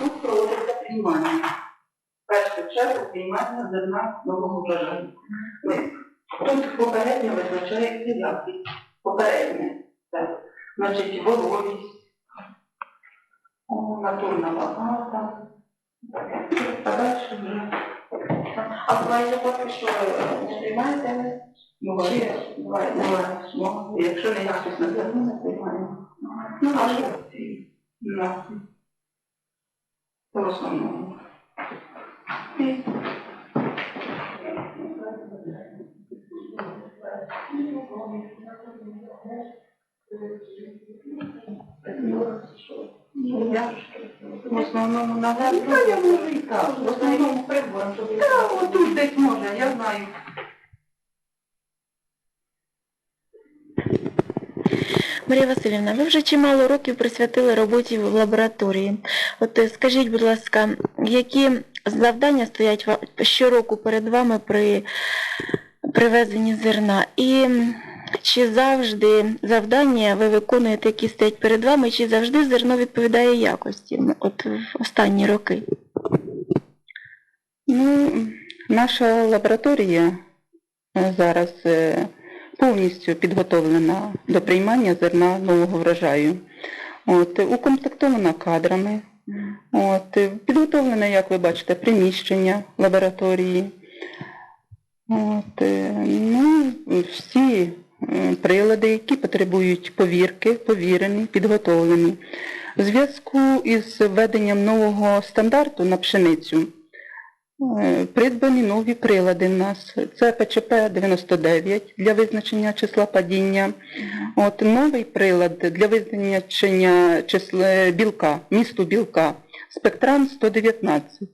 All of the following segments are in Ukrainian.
тут проводиться приймання. Першу чергу приймання зерна нового врожаю. Тут попередньо визначається якість. Попереднє. Це, значить, вологість, натурна таке. А далі вже А буває поки що не приймаєте? буває, буває, буває, ну, якщо не якість на зерно, не приймаємо. Ну, а що? В основному. І я в основному на газ. Ну, я можу і так. В основному прибором. Так, отут десь може, я знаю. Марія Васильівна, ви вже чимало років присвятили роботі в лабораторії. От е, скажіть, будь ласка, які завдання стоять щороку перед вами при привезенні зерна? І чи завжди завдання ви виконуєте, які стоять перед вами, чи завжди зерно відповідає якості? От в останні роки? Ну, наша лабораторія е, зараз е, повністю підготовлена до приймання зерна нового врожаю. От, укомплектована кадрами. От, підготовлене, як ви бачите, приміщення лабораторії. От, ну, всі е, прилади, які потребують повірки, повірені, підготовлені. В зв'язку із введенням нового стандарту на пшеницю Придбані нові прилади в нас. Це ПЧП-99 для визначення числа падіння. От новий прилад для визначення числа білка, місту білка, спектран 119.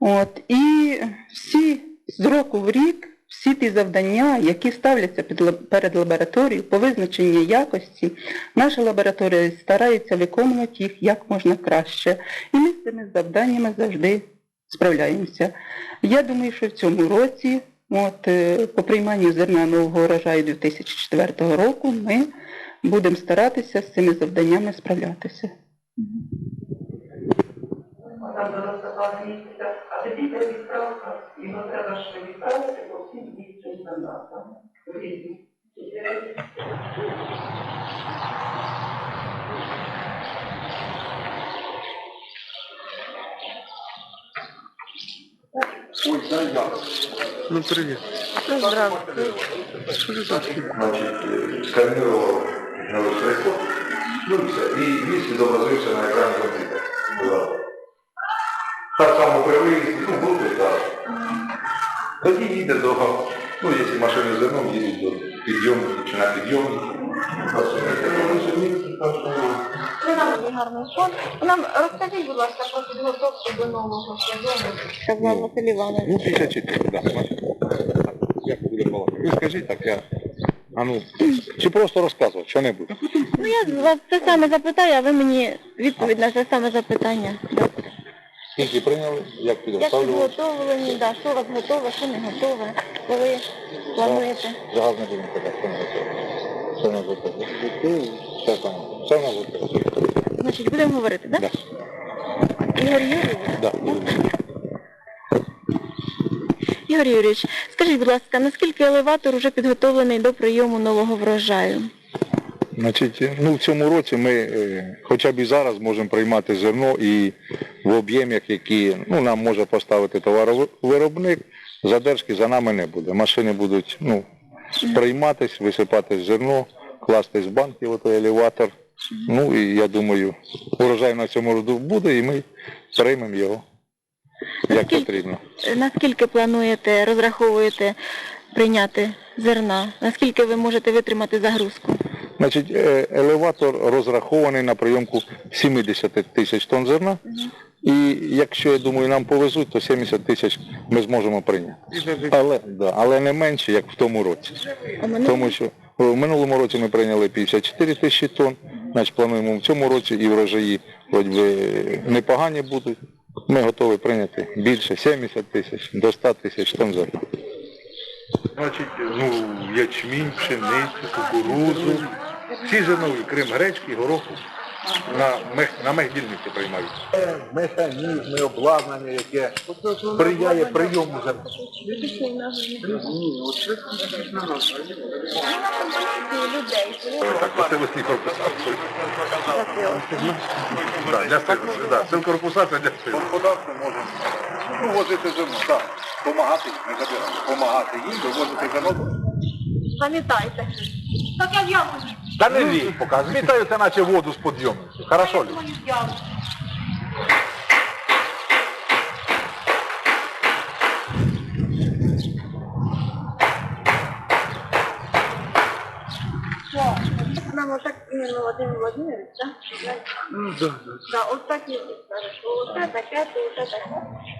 От, і всі з року в рік, всі ті завдання, які ставляться під перед лабораторією по визначенню якості, наша лабораторія старається виконувати їх як можна краще. І ми з цими завданнями завжди справляємося. Я думаю, що в цьому році, от, е, по прийманню зерна нового урожаю 2004 року, ми будемо старатися з цими завданнями справлятися. А тоді. Ну, привет. Здравствуйте. Галочку, ну і все. І він відобразився на екрані комп'ютера. Так само при виїзді, ну, буде так. Тоді їде до, ну, якщо машини з зерном, їдуть до підйомників чи на підйомників. Ви нам дуже гарний фон. Нам розкажіть, будь ласка, про підготовку до нового сезону. Сказав Василь Іванович. Ну, 54, да. Як буде балакати? Ви скажіть так, я... А ну, чи просто розказувати, що-небудь? Ну я вас це саме запитаю, а ви мені відповідь на це саме запитання. дасте. Скільки прийняли, як Як підготовлювали? підготовлені, да, що у вас готове, що не готове, коли плануєте. Не будемо казати, що не готове. Все не готове. Все там, все не готове. Значить, будемо говорити, так? Да. Ігор Юрійович? Да. Ігор Юрійович, скажіть, будь ласка, наскільки елеватор вже підготовлений до прийому нового врожаю? Значить, ну в цьому році ми е, хоча б і зараз можемо приймати зерно і в об'ємах, які ну, нам може поставити товаровиробник, задержки за нами не буде. Машини будуть ну, прийматись, висипати зерно, класти з банків отой елеватор. Ну і я думаю, урожай на цьому року буде і ми приймемо його як Наскільки- потрібно. Наскільки плануєте, розраховуєте прийняти зерна? Наскільки ви можете витримати загрузку? Значить, е, елеватор розрахований на прийомку 70 тисяч тонн зерна. І якщо, я думаю, нам повезуть, то 70 тисяч ми зможемо прийняти. Але, да, але не менше, як в тому році. Тому що в минулому році ми прийняли 54 тисячі тонн, значить плануємо в цьому році і врожаї хоч би непогані будуть. Ми готові прийняти більше 70 тисяч до 100 тисяч тонн зерна. Значить, ну, ячмінь, пшеницю, кукурузу, всі зернові, крім гречки, гороху, На, мех- на мехдільниці приймають. Механізми, обладнання, яке сприяє прийому зерна. Так, корпуса. Для сил, да, сил корпуса це для сил. Господарство може ну, возити зерно, так. Помагати, не забирати, помагати їм, довозити зерно. Пам'ятайте. Так я в яму. Та не лій поки, змітаються наче воду з підйомниці. Хорошо лі? Мою яму. Нам отак іменно Вадим Владимирович, так? Да, да. от так і хорошо. Оце таке, то оце таке. Ні,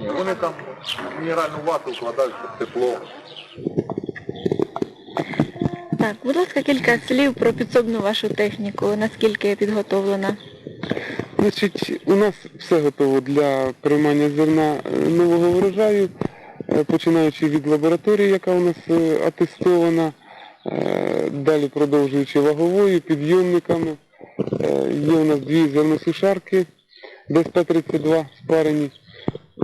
ні, вони там мінеральну вату вкладають, щоб тепло. Так, будь ласка, кілька слів про підсобну вашу техніку, наскільки підготовлена. Значить, у нас все готово для приймання зерна е, нового врожаю, е, починаючи від лабораторії, яка у нас е, атестована, далі продовжуючи ваговою, підйомниками. Є у нас дві зерносушарки ДСП-32 спарені,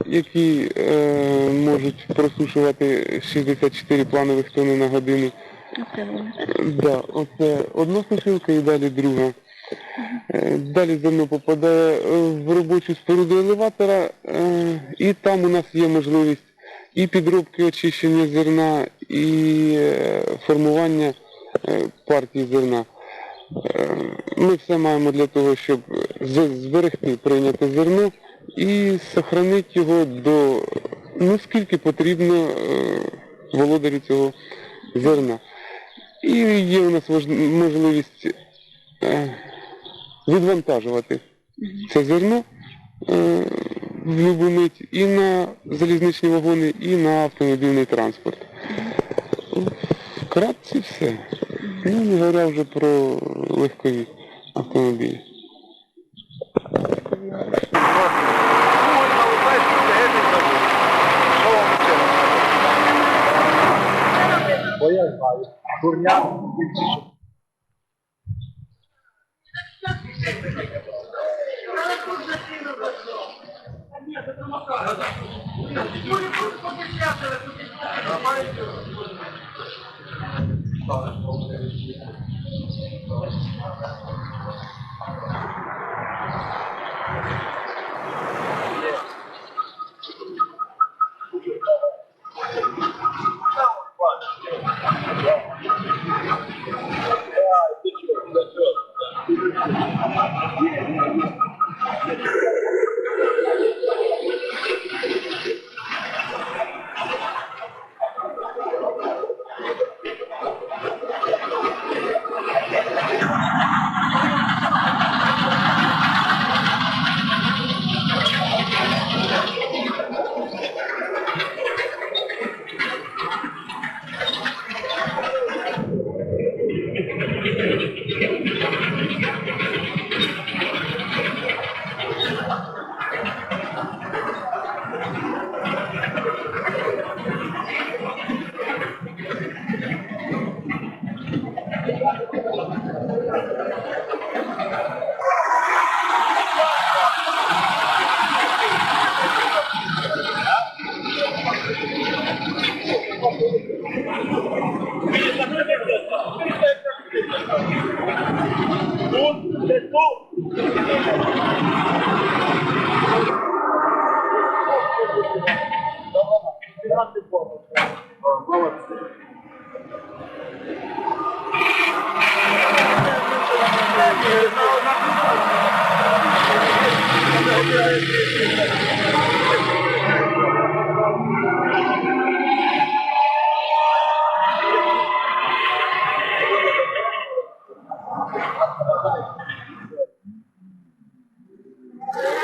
які е, можуть просушувати 64 планових тонни на годину. Оце. Да, оце одна сушилка і далі друга. Е, Далі зерно попадає е, в робочу споруду елеватора, е, і там у нас є можливість і підробки очищення зерна, і е, формування е, партії зерна. Е, Ми все маємо для того, щоб з- зберегти прийняте зерно і сохранити його до ну скільки потрібно е, володарю цього зерна. І є у нас можливість е, відвантажувати це зерно е, в любу мить і на залізничні вагони, і на автомобільний транспорт. Вкратце все. Ну, не говоря вже про легкові автомобілі. Це Бурня.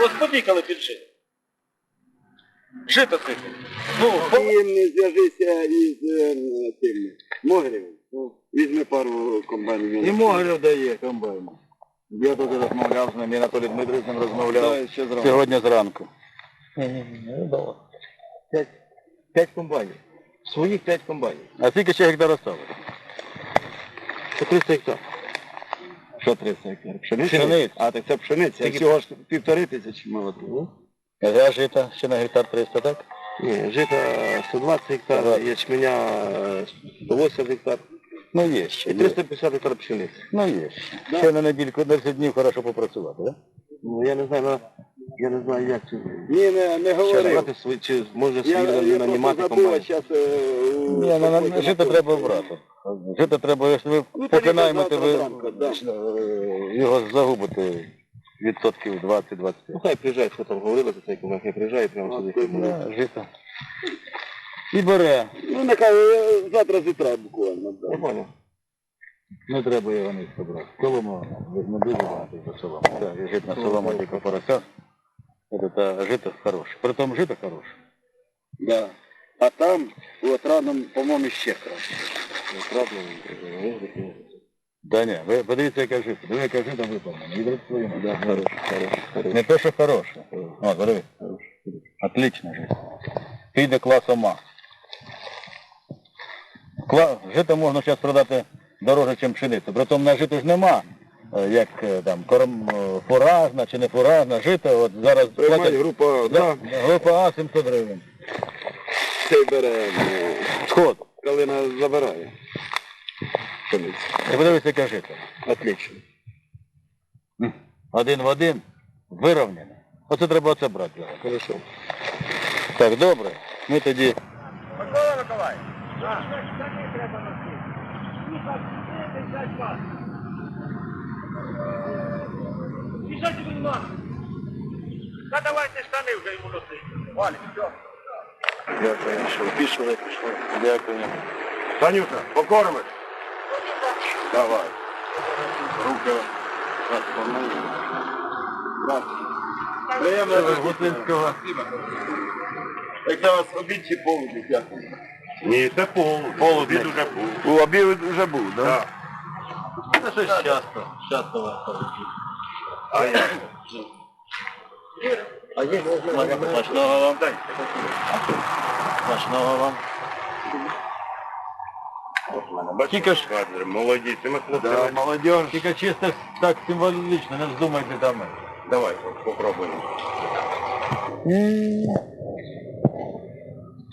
Розподікали під жит. Жито ти. Ну, Приємно зв'яжися із е, тим Могилєвим. Візьми пару комбайнів. і Могилів дає комбайн. Я тут розмовляв з ним, я Анатолій Дмитровичем розмовляв сьогодні зранку. П'ять комбайнів. Своїх п'ять комбайнів. А скільки ще гектар осталось? Це 300 гектар. Що 300 гектар? Пшениця? Пшениця. А, так це пшениця. Тільки- Всього ж півтори тисячі молотів. А жита ще на гектар 300, так? Ні, жита 120 гектар, ячменя е, 180 гектар. Ну є ще. І 350 гектар пшениці. Ну є ще. Ще на недільку, 10 днів хорошо попрацювати, так? Ну, я не знаю, ну, я не знаю, як це. Ні, не, не Ще говорив. брати свої, чи може Я, свої я нанімати просто забув, а комбайн. зараз... Ні, на, на, жито треба брати. Жито треба, якщо ви Ну, тоді поки завтра ви зранку, да. е, його загубите відсотків 20-25. Ну хай приїжджає, що там говорили, за цей комбайн, хай приїжджає прямо сюди. Да, жито. І бере. Ну, нехай е, завтра з утра буквально. Да. Нормально. Не треба його низько брати. Солома, ви ж не дуже багато за солому. Так, і житна солома тільки порося. Це та жито хороше. Притом жито хороше. Да. А там, от радом, по-моєму, ще краще. Да ні, ви подивіться, яке жито. Диви, яке жито виповнено. І своїм. Да, хороше, хороше, хороше. Не те, що хороше. О, диви. Отлично жито. Піде класом А. Жито можна зараз продати дороже, ніж пшеницю. Притом на жито ж нема. е, Як е, там корм е, фуражна чи не фуражна, жито, от зараз платять група, Да, да, група А 700 гривень. цей бере, Сход. калина забирає. Пшеницю. І подивися, яке жито. Отлично. Один в один, вирівняно. Оце треба оце брати. Хорошо. Так, добре. Ми тоді. Та давайте штани вже йому носити. Валі, все. Дякую, що пішли, пішли. Дякую. Танюша, покормиш? Давай. Рука. Приємно. Гуслинського. Як у вас обід чи полудник? Дякую. Ні, це пол. Полудень уже був. У обід вже був, да? Так. Це щось часто. Часто вас. А я? Смачного вам. Смачного вам. Тільки ж, Кадр, молоді, цими Да, хлопцями. молодежь. тільки чисто так символічно, не вздумайте там. Давай, попробуємо.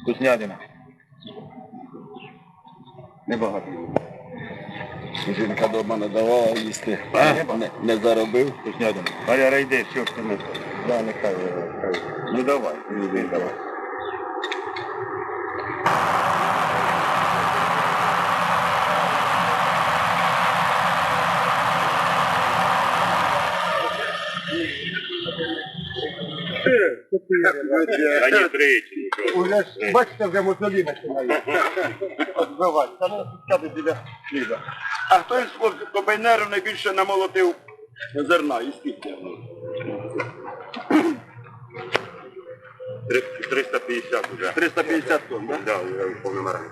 Вкуснятина. Небагато. Жінка вдома не давала їсти. Не, не заробив. Вкуснятина. Валя, йди, що ж ти не Да, нехай. хай. Ну давай, іди, давай. А не тричі. Уже бачите, вже мотолі починає. Відбивати. Та не пускати біля хліба. А хто із хлопців комбайнерів найбільше намолотив зерна і скільки? 350 вже. 350 тонн, так? Да, я повному раді.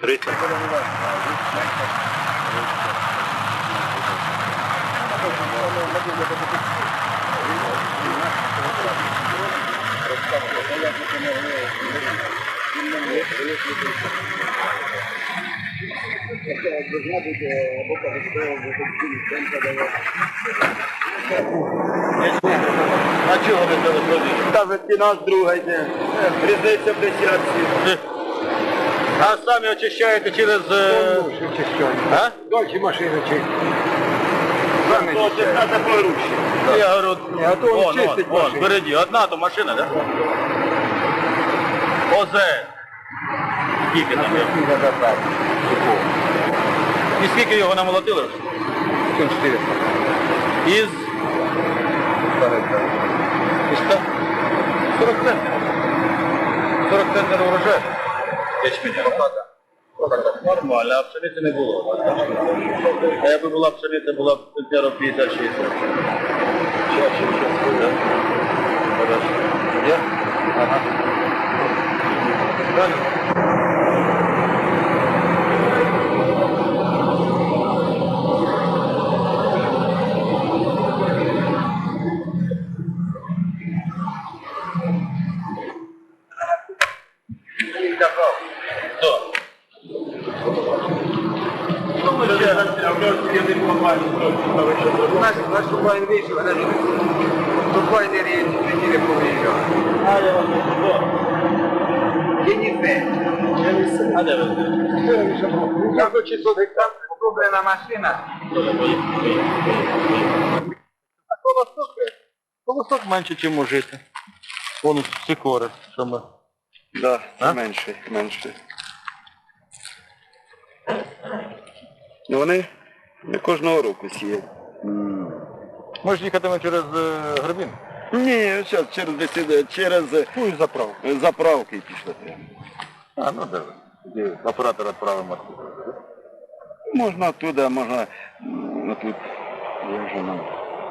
300. А чого ви це розповіли? Та вже ціна з друга йде. Різниця в десятці. А самі очищаєте через... е, А? Дочі машини чисті. Ну, це треба порушити. Я говорю, а то він вон, чистить машину. впереді, одна то машина, да? Озе. Скільки там є? І скільки його намолотили вже? 400. Із... Із 100? 40 центнерів. 40 центнерів урожаю. Ячменя. Нормально, а пшениці не було. А якби була пшениця, була б центнерів 50-60. Да? Хорошо. Я? Ага. Далі. А колосок, колосок менше, ніж у жити. Вон всі кори, що ми. Да, А? менше, менше. Ну вони не кожного року сіють. Ми ж їхатимемо через е, Гребін. Ні, зараз через десяти, через е, Ну і заправ. заправки пішли прямо. А, ну де ви? Відправимо. Можна туди, можна м, тут. Я вже нам.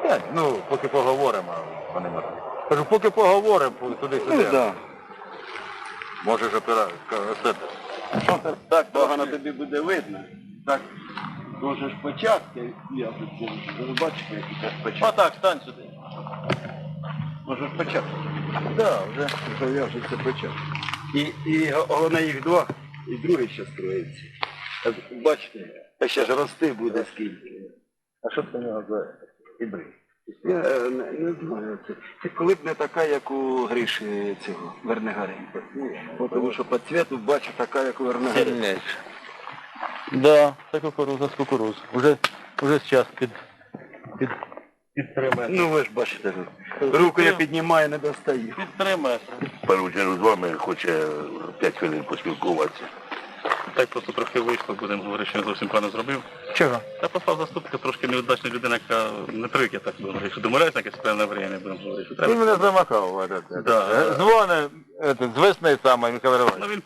Так, ну, поки поговоримо, вони можуть. Кажу, поки поговоримо, туди-сюди. Ну так. Може ж оператор. Да. Так погано тобі буде видно. Так. Можеш почати, я тут ви бачите, як це почати. Отак, стань сюди. Можеш почати. Да, вже. Вже я вже це почав. І, і головне їх два, і другий ще строїться. Бачите, та ще ж рости буде скільки. А що це у нього за гібрид? Я е, не, не знаю. Це, це коли б не така, як у Гриші цього Вернегаренка. Бо Тому що по цвету бачу така, як у Вернегаренка. Да, це кукуруза з кукуруз. Уже, уже зараз під, під, під 3 метри. Ну ви ж бачите, руку я піднімаю, не достаю. Під 3 метри. З вами хоче 5 хвилин поспілкуватися Так просто трохи вийшло, будемо говорити, що не зовсім правильно зробив. Чого? Та послав заступника трошки неудачна людина, яка не привик, я так будемо говорити, що домовляюся на якесь певне время, будемо говорити. Що Він треба. мене замахав. этот, этот. Да. Дзвони, этот, з весни саме, Михайло Ну, Іванович. він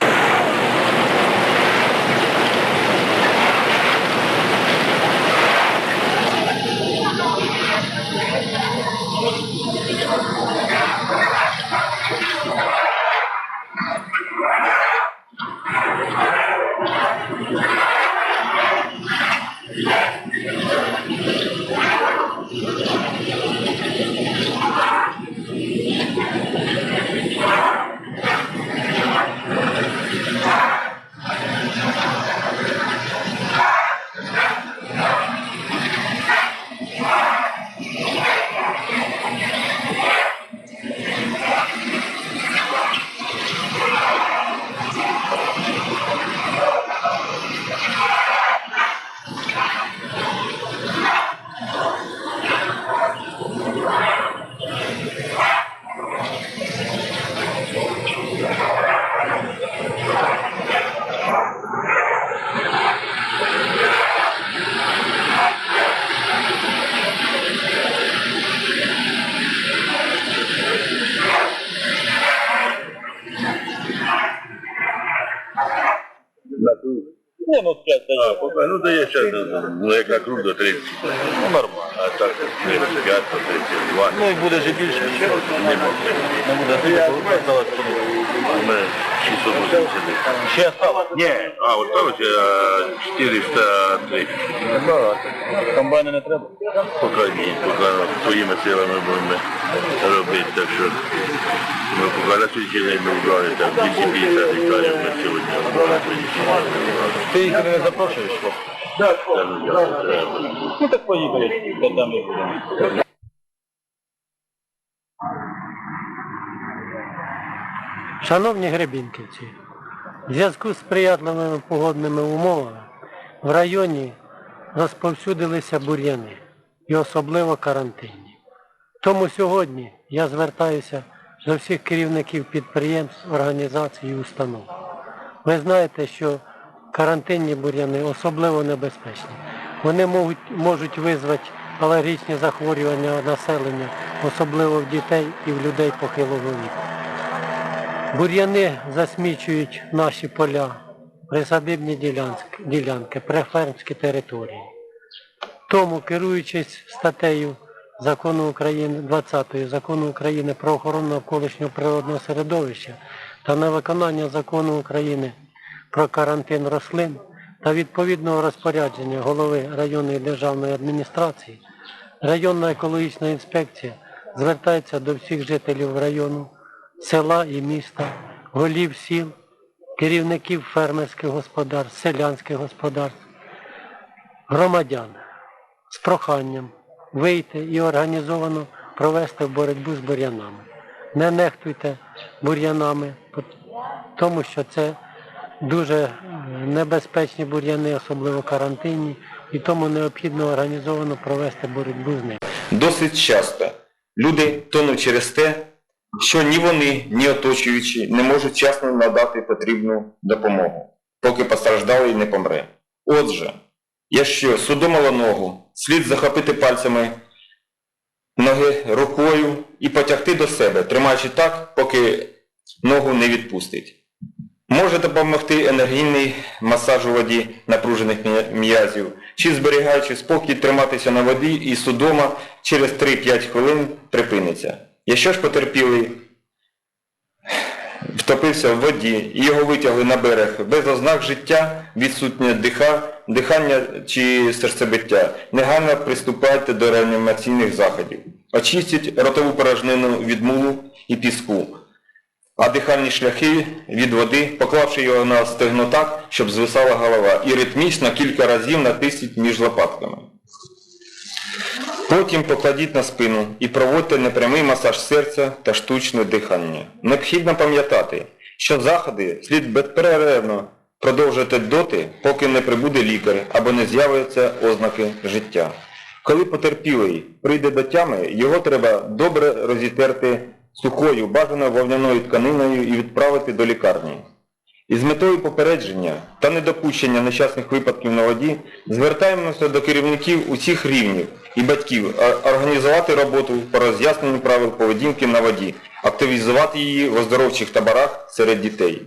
ну як на круг до 30. Ну нормально. А так 35, 32. Ну і буде ж більше. Не може. Не буде скільки осталось. У мене 680. Ще осталось? Ні, а осталося 403. Небагато. Комбайни не треба? Поки ні, поки своїми силами будемо робити, так що ми поки на день вбрали там 250 гектарів ми сьогодні вбрали. Ти їх не запрошуєш? Хлопці? Та ну так поїхали, та там і будемо. Шановні гребінківці, в зв'язку з сприятливими погодними умовами в районі розповсюдилися бур'яни і особливо карантинні. Тому сьогодні я звертаюся до всіх керівників підприємств, організацій і установ. Ви знаєте, що карантинні бур'яни особливо небезпечні. Вони можуть, можуть визвати алергічні захворювання населення, особливо в дітей і в людей похилого віку. Бур'яни засмічують наші поля, присадибні ділянки, ділянки, префермські території. Тому, керуючись статтею закону України 20 закону України про охорону навколишнього природного середовища та на виконання закону України про карантин рослин та відповідного розпорядження голови районної державної адміністрації, районна екологічна інспекція звертається до всіх жителів району, села і міста, голів сіл керівників фермерських господарств, селянських господарств, громадян з проханням вийти і організовано провести боротьбу з бур'янами. Не нехтуйте бур'янами, тому що це дуже небезпечні бур'яни, особливо карантинні, і тому необхідно організовано провести боротьбу з ними. Досить часто люди тонуть через те, що ні вони, ні оточуючі не можуть вчасно надати потрібну допомогу, поки постраждалий не помре. Отже, якщо судомало ногу, слід захопити пальцями ноги рукою і потягти до себе, тримаючи так, поки ногу не відпустить. Може допомогти енергійний масаж у воді напружених м'язів, чи зберігаючи спокій триматися на воді і судома через 3-5 хвилин припиниться. Якщо ж потерпілий? Втопився в воді і його витягли на берег. Без ознак життя, відсутнє диха, дихання чи серцебиття, негайно приступайте до реанімаційних заходів. Очистіть ротову порожнину від мулу і піску, а дихальні шляхи від води, поклавши його на стегно так, щоб звисала голова, і ритмічно кілька разів натисніть між лопатками. Потім покладіть на спину і проводьте непрямий масаж серця та штучне дихання. Необхідно пам'ятати, що заходи слід безперервно продовжувати доти, поки не прибуде лікар або не з'являться ознаки життя. Коли потерпілий прийде до тями, його треба добре розітерти сухою, бажаною вовняною тканиною і відправити до лікарні. Із метою попередження та недопущення нещасних випадків на воді звертаємося до керівників усіх рівнів і батьків організувати роботу по роз'ясненню правил поведінки на воді, активізувати її в оздоровчих таборах серед дітей.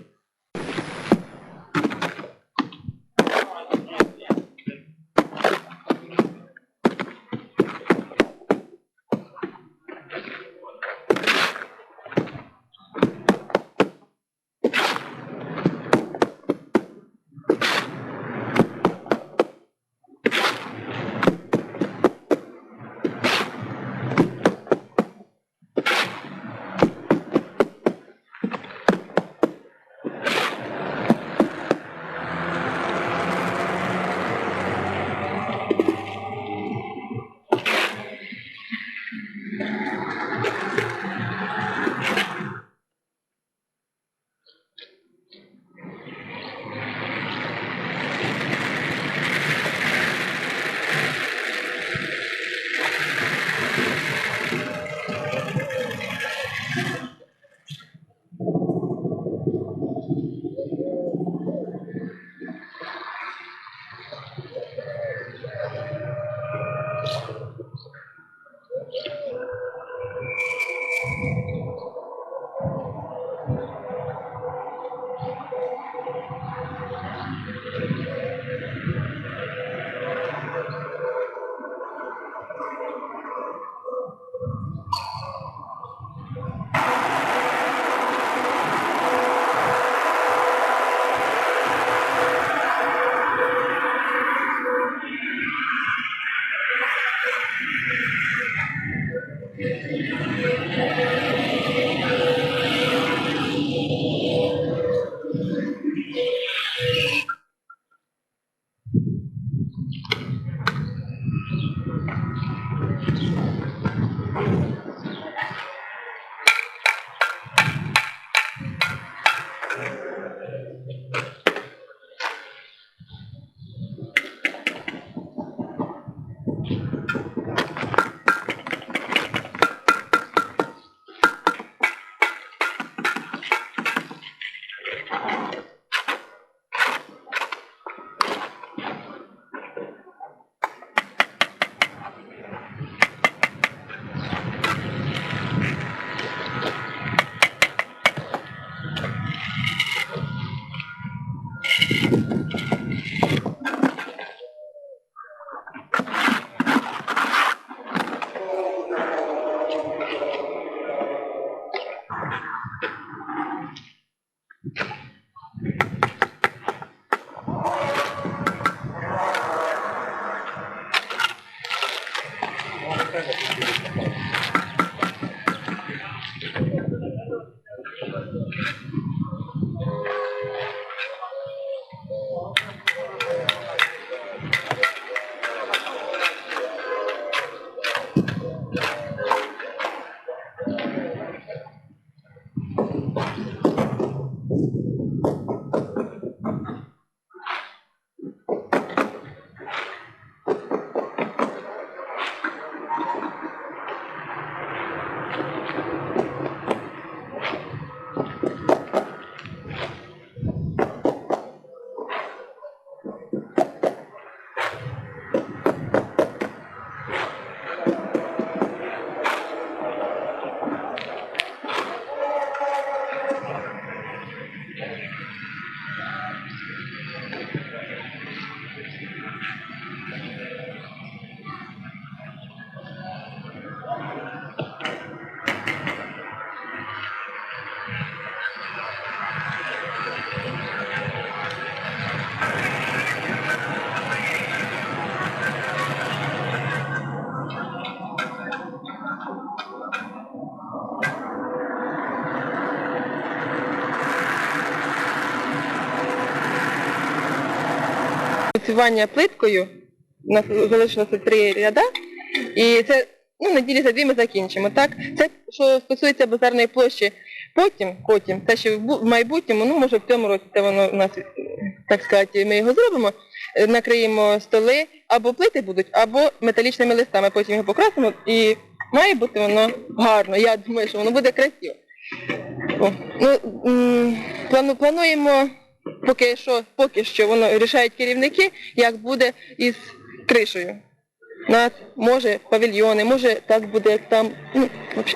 Працювання плиткою, у нас залишилося три ряда, і це ну, неділі за дві ми закінчимо. Так? Це, що стосується базарної площі, потім, потім, те, що в майбутньому, ну може в цьому році це воно у нас, так сказати, ми його зробимо, е, накриємо столи, або плити будуть, або металічними листами, потім його покрасимо і має бути воно гарно. Я думаю, що воно буде красиво. О, Ну, плану, плануємо, поки що, поки що воно рішають керівники, як буде із кришею. Нас може павільйони, може так буде, як там. Ну,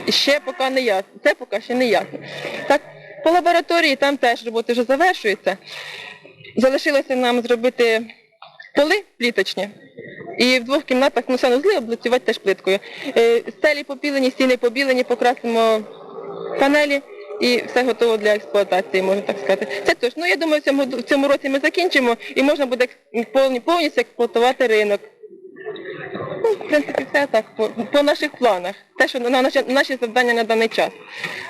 ще поки не ясно. Це поки ще не ясно. Так, по лабораторії там теж роботи вже завершуються. Залишилося нам зробити поли пліточні. І в двох кімнатах ну, санузли облицювати теж плиткою. Е, Стелі побілені, стіни побілені, покрасимо панелі і все готово для експлуатації, можна так сказати. Це точно. Ну я думаю, в цьому, році ми закінчимо і можна буде повністю експлуатувати ринок. Ну, в принципі, все так по, по наших планах. Те, що на наші, наші завдання на даний час.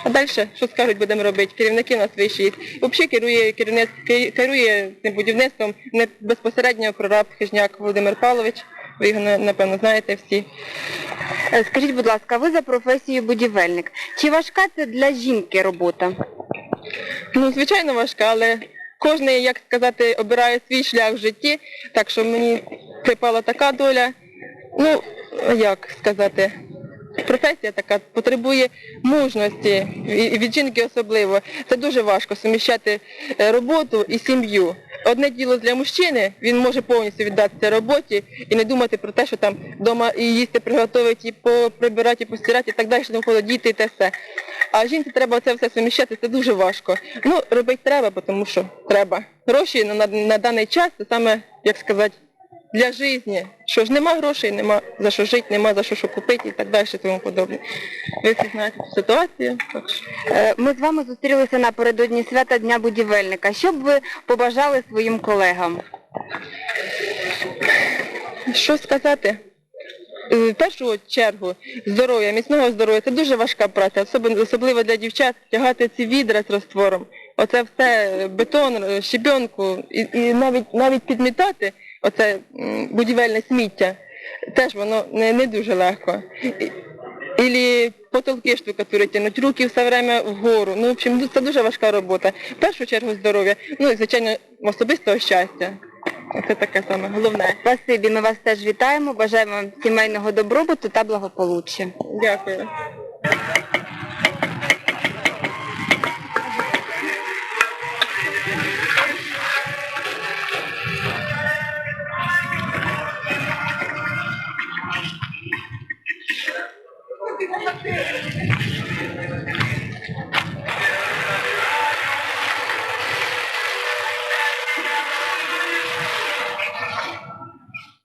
А далі, що скажуть, будемо робити. Керівники у нас вищі. Взагалі керує керівник, керує будівництвом не безпосередньо прораб Хижняк Володимир Павлович. Ви його напевно знаєте всі. Е, Скажіть, будь ласка, ви за професією будівельник. Чи важка це для жінки робота? Ну, звичайно, важка, але кожен, як сказати, обирає свій шлях в житті, так що мені припала така доля. Ну, як сказати, професія така потребує мужності, і від жінки особливо. Це дуже важко суміщати е, роботу і сім'ю. Одне діло для мужчини, він може повністю віддатися роботі і не думати про те, що там вдома і їсти приготувати, і поприбирати, і постирати, і так далі, тому подібне, діти і те все. А жінці треба це все суміщати, це дуже важко. Ну, робити треба, тому що треба. Гроші на, на, на даний час це саме, як сказати, для життя. Що ж нема грошей, нема за що жити, нема за що що купити і так далі, і тому подобне. Ви всі знаєте цю ситуацію. Так що. Е, Ми з вами зустрілися напередодні свята Дня будівельника. Що б ви побажали своїм колегам? Що сказати? Е, В першу чергу здоров'я, міцного здоров'я це дуже важка праця, особливо, для дівчат, тягати ці відра з розтвором. Оце все бетон, е, щебенку і, і навіть навіть підмітати оце будівельне сміття, теж воно не, не дуже легко. Ілі потолки штукатури тянуть, руки все время вгору. Ну, в общем, ну, це дуже важка робота. В першу чергу здоров'я, ну і звичайно особистого щастя. Це таке саме головне. Спасибі, ми вас теж вітаємо, бажаємо вам сімейного добробуту та благополуччя. Дякую.